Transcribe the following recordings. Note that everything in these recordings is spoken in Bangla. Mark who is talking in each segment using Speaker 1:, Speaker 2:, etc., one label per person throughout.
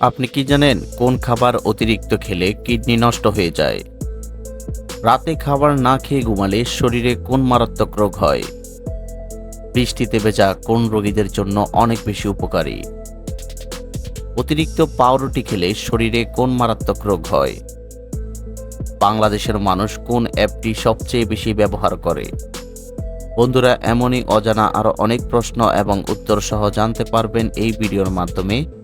Speaker 1: আপনি কি জানেন কোন খাবার অতিরিক্ত খেলে কিডনি নষ্ট হয়ে যায়? রাতে খাবার না খেয়ে ঘুমালে শরীরে কোন মারাত্মক রোগ হয়? বৃষ্টিতে ভেজা কোন রোগীদের জন্য অনেক বেশি উপকারী? অতিরিক্ত পাউরুটি খেলে শরীরে কোন মারাত্মক রোগ হয়? বাংলাদেশের মানুষ কোন অ্যাপটি সবচেয়ে বেশি ব্যবহার করে? বন্ধুরা, এমনই অজানা আরও অনেক প্রশ্ন এবং উত্তর সহ জানতে পারবেন এই ভিডিওর মাধ্যমে।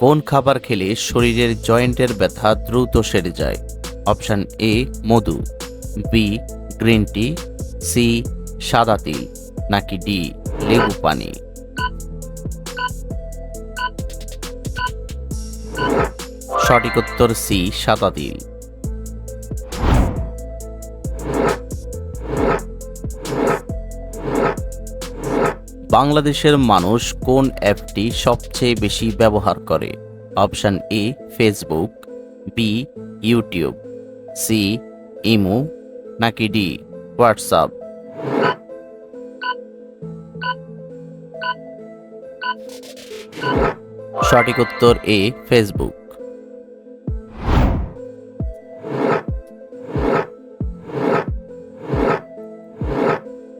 Speaker 1: কোন খাবার খেলে শরীরের জয়েন্টের ব্যথা দ্রুত সেরে যায়? Option A, Madhu. B, green tea. C, সাদা তিল। নাকি ডি, লেবু পানি। সঠিক উত্তর সি, সাদা তিল। বাংলাদেশের মানুষ কোন অ্যাপটি সবচেয়ে বেশি ব্যবহার করে? Option A Facebook B YouTube C imo নাকি ডি হোয়াটসঅ্যাপ সঠিক উত্তর এ ফেসবুক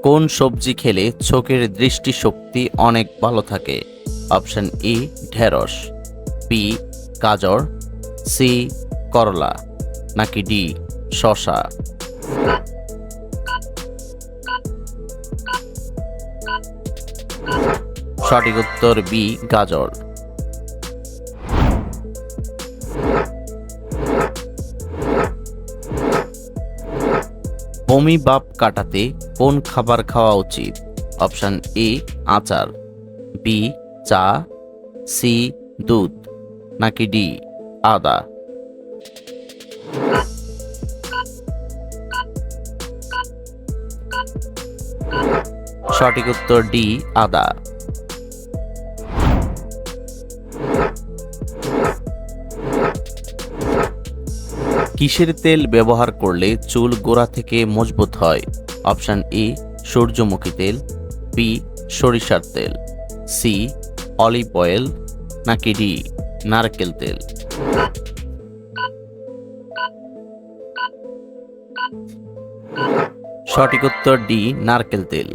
Speaker 1: কোন সবজি খেলে চোখের দৃষ্টিশক্তি অনেক ভালো থাকে? অপশন ই ঢেঁড়স, বি, গাজর, সি, করলা, নাকি ডি শশা সঠিক উত্তর বি, গাজর। বমি বাপ কাটাতে কোন খাবার খাওয়া উচিত? অপশান এ, আচার। বি, চা। সি, দুধ। নাকি ডি, আদা? সঠিক উত্তর ডি, আদা। কিসের তেল ব্যবহার করলে চুল গোড়া থেকে মজবুত হয়? অপশন এ সূর্যমুখী তেল বি সরিষার তেল সি অলিভ অয়েল নাকি ডি নারকেল তেল। সঠিক উত্তর ডি নারকেল তেল।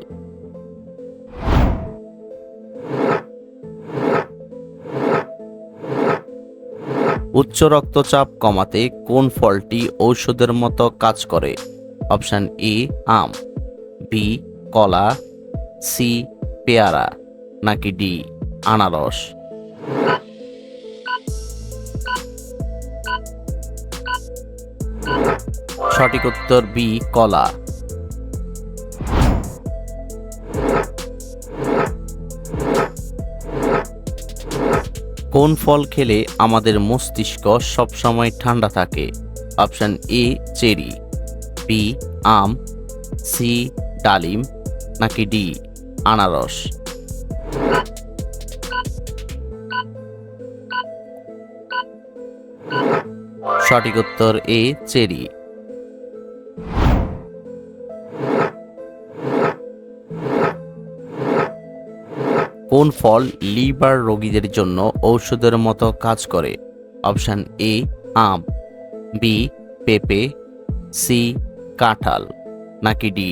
Speaker 1: উচ্চ রক্তচাপ কমাতে কোন ফলটি ঔষধের মতো কাজ করে? অপশন এ, আম, বি, কলা, সি, পেয়ারা, নাকি ডি, আনারস। সঠিক উত্তর বি, কলা। কোন ফল খেলে আমাদের মস্তিষ্ক সবসময় ঠান্ডা থাকে? Option A, cherry. বি আম, সি, ডালিম, নাকি ডি, আনারস? সঠিক উত্তর এ, চেরি। কোন ফল লিভার রোগীদের জন্য ঔষধের মতো কাজ করে? অপশন এ, আম, বি, পেঁপে, সি কাঁঠাল, নাকি ডি,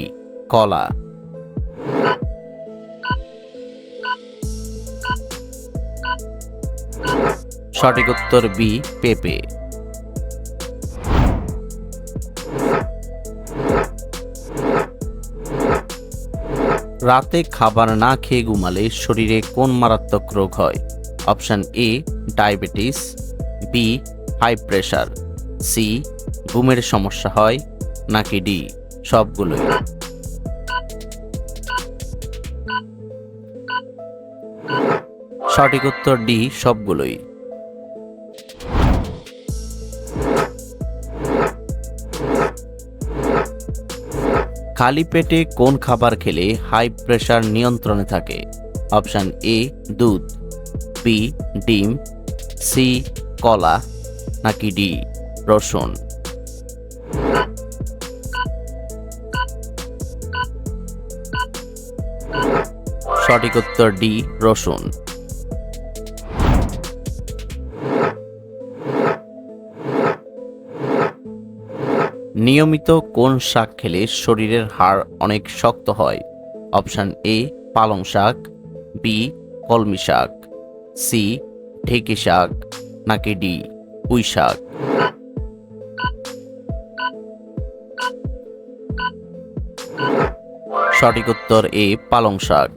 Speaker 1: কলা? সঠিক উত্তর বি, পেঁপে। রাতে খাবার না খেয়ে ঘুমালে শরীরে কোন মারাত্মক রোগ হয়? Option A, diabetes, B, high pressure, C, ঘুমের সমস্যা হয় নাকি ডি? সবগুলোই। সঠিক উত্তর ডি, সবগুলোই। খালি পেটে কোন খাবার খেলে হাই প্রেশার নিয়ন্ত্রণে থাকে? অপশান এ, দুধ, বি, ডিম, সি, কলা, নাকি ডি, রসুন? সঠিক উত্তর ডি, রসুন। নিয়মিত কোন শাক খেলে শরীরের হাড় অনেক শক্ত হয়? অপশান এ, পালং শাক, বি, কলমি শাক, সি, ঢেকি শাক, নাকি ডি, পুঁই শাক। সঠিক উত্তর এ, পালং শাক।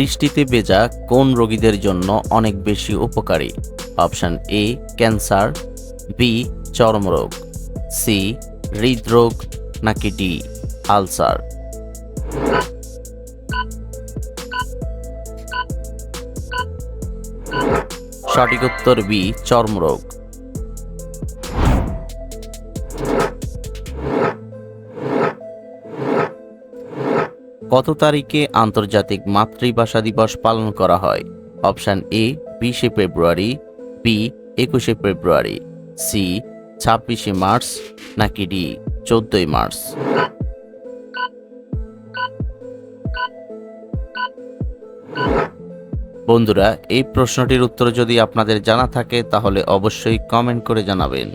Speaker 1: বৃষ্টিতে ভেজা কোন রোগীদের জন্য অনেক বেশি উপকারী? অপশান এ, ক্যান্সার, বি, চর্মরোগ, সি, হৃদরোগ, নাকি ডি, আলসার। সঠিক উত্তর বি, চর্মরোগ। কত তারিখে আন্তর্জাতিক মাতৃভাষা দিবস পালন করা হয়। অপশান এ, বিশে ফেব্রুয়ারি, বি, একুশে ফেব্রুয়ারি, সি, ছাব্বিশে মার্চ, নাকি ডি, চোদ্দই মার্চ। বন্ধুরা, এই প্রশ্নটির উত্তর যদি আপনাদের জানা থাকে, তাহলে অবশ্যই কমেন্ট করে জানাবেন।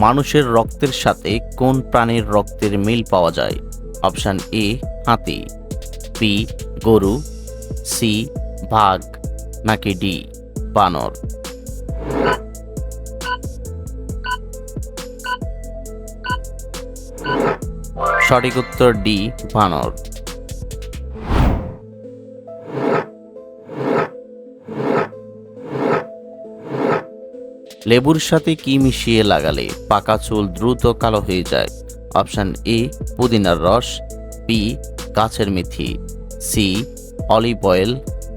Speaker 1: মানুষের রক্তের সাথে কোন প্রাণীর রক্তের মিল পাওয়া যায়? অপশান এ, হাতি, বি, গরু, সি, বাঘ, নাকি ডি, বানর? সঠিক উত্তর ডি, বানর। লেবুর সাথে কি মিশিয়ে লাগালে পাকা চুল দ্রুত কালো হয়ে যায়? অপশান এ, পুদিনার রস বি গাছের মেথি সি অলিভ অয়েল,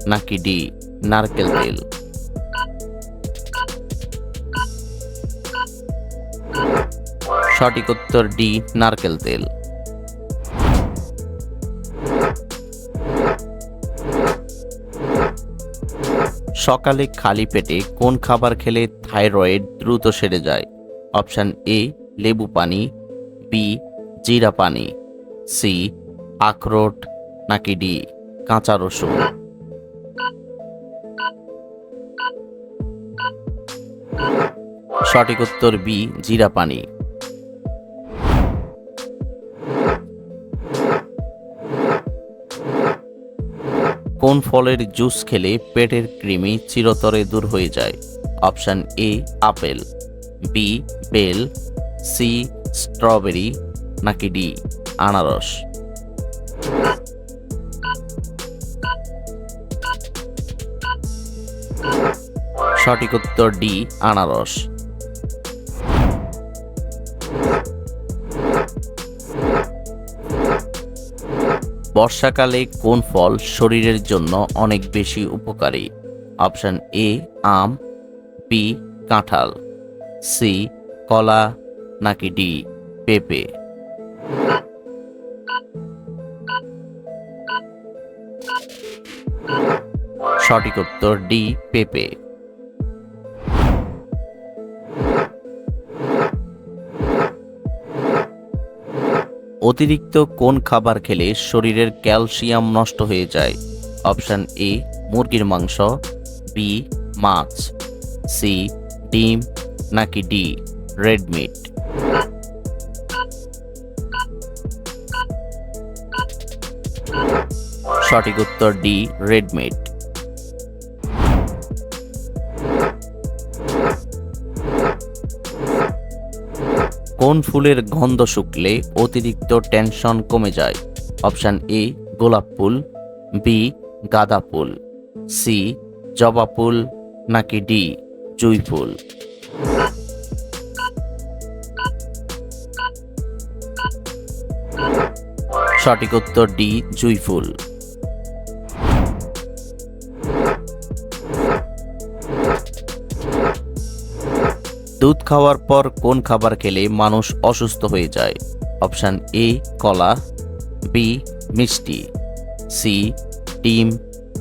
Speaker 1: নাকি ডি নারকেল তেল। সঠিক উত্তর ডি নারকেল তেল। সকালে খালি পেটে কোন খাবার খেলে থাইরয়েড দ্রুত সেরে যায়? অপশান এ, লেবু পানি, বি, জিরা পানি, সি, আখরোট, নাকি ডি, কাঁচা রসুন। সঠিক উত্তর বি, জিরা পানি। কোন ফলের জুস খেলে পেটের কৃমি চিরতরে দূর হয়ে যায়? Option A, apple. B, bell. C, strawberry. নাকি ডি, আনারস। সঠিক উত্তর ডি, আনারস। বর্ষাকালে কোন ফল শরীরের জন্য অনেক বেশি উপকারী? অপশান এ, আম বি কাঁঠাল সি কলা, নাকি ডি পেঁপে। সঠিক উত্তর ডি পেঁপে। অতিরিক্ত কোন খাবার খেলে শরীরের ক্যালসিয়াম নষ্ট হয়ে যায়? অপশান এ, মুরগির মাংস, বি, মাছ, সি, ডিম, নাকি ডি, রেড মিট? সঠিক উত্তর ডি, রেড মিট। কোন ফুলের গন্ধ শুকলে অতিরিক্ত টেনশন কমে যায়? অপশান এ, গোলাপ ফুল, বি, গাঁদা ফুল, সি, জবা ফুল, নাকি ডি, জুই ফুল। সঠিক উত্তর ডি, জুই ফুল। দুধ খাওয়ার পর কোন খাবার খেলে মানুষ অসুস্থ হয়ে যায়? অপশান এ, কলা, বি, মিষ্টি, সি, ডিম,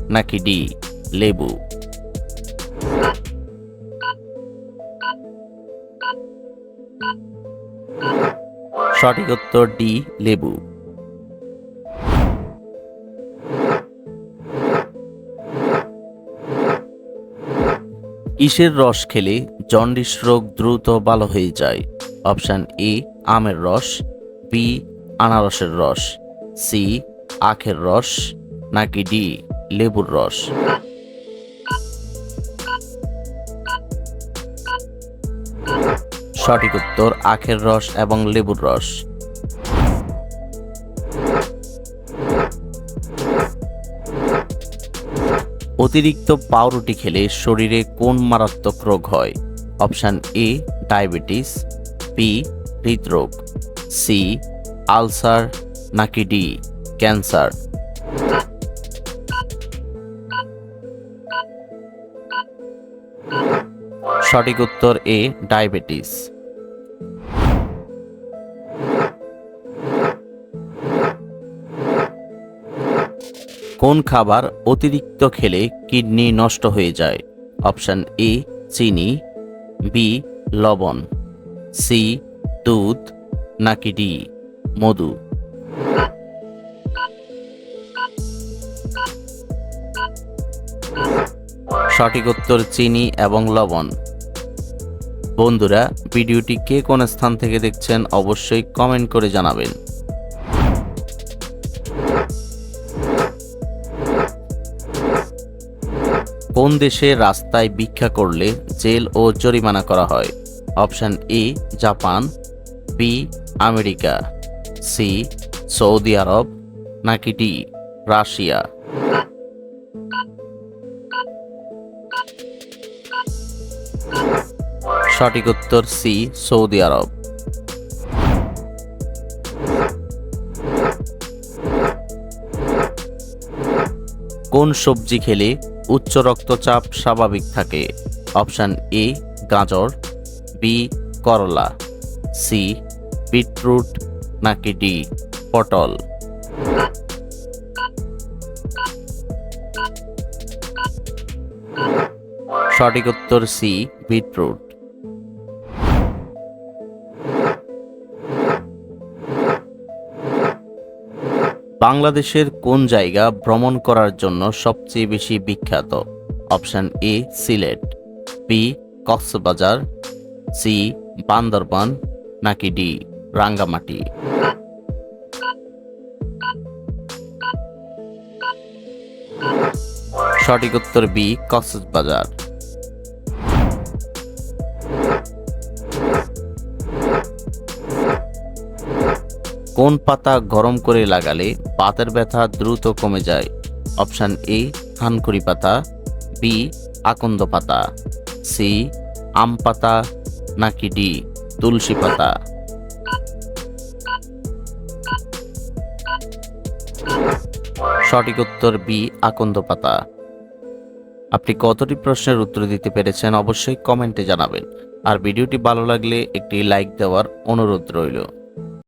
Speaker 1: নাকি ডি, লেবু? সঠিক উত্তর ডি, লেবু। কিসের রস খেলে জন্ডিস রোগ দ্রুত ভালো হয়ে যায়। অপশান এ, আমের রস বি আনারসের রস সি আখের রস, নাকি ডি লেবুর রস। সঠিক উত্তর আখের রস এবং লেবুর রস। অতিরিক্ত পাউরুটি খেলে শরীরে কোন মারাত্মক রোগ হয়? অপশান এ, ডায়াবেটিস, বি, হৃদরোগ, সি, আলসার, নাকি ডি, ক্যান্সার। সঠিক উত্তর এ, ডায়াবেটিস। কোন খাবার অতিরিক্ত খেলে কিডনি নষ্ট হয়ে যায়? অপশান এ, চিনি, বি, লবণ, সি, দুধ, নাকি ডি, মধু। সঠিক উত্তর চিনি এবং লবণ। বন্ধুরা, ভিডিওটি কে কোন স্থান থেকে দেখছেন অবশ্যই কমেন্ট করে জানাবেন। কোন দেশে রাস্তায় ভিক্ষা করলে জেল ও জরিমানা করা হয়? Option A, Japan, B, America, C, Saudi আরব, নাকি ডি, রাশিয়া? সঠিক উত্তর সি, সৌদি আরব। কোন সবজি খেলে উচ্চ রক্তচাপ স্বাভাবিক থাকে। অপশান এ, গাজর, বি, করলা, সি, বিটরুট, নাকি ডি, পটল। সঠিক উত্তর সি, বিটরুট। বাংলাদেশের কোন জায়গা ভ্রমণ করার জন্য সবচেয়ে বেশি বিখ্যাত? Option A, Sylhet, B, Cox's Bazar, C, Bandarban, নাকি ডি, রাঙ্গামাটি? সঠিক উত্তর বি, কক্সবাজার। কোন পাতা গরম করে লাগালে পাতের ব্যথা দ্রুত কমে যায়? অপশান এ, থানকুড়ি পাতা বি আকন্দ পাতা সি আম পাতা, নাকি ডি তুলসী পাতা? সঠিক উত্তর বি আকন্দ পাতা। আপনি কতটি প্রশ্নের উত্তর দিতে পেরেছেন অবশ্যই কমেন্টে জানাবেন। আর ভিডিওটি ভালো লাগলে একটি লাইক দেওয়ার অনুরোধ রইল।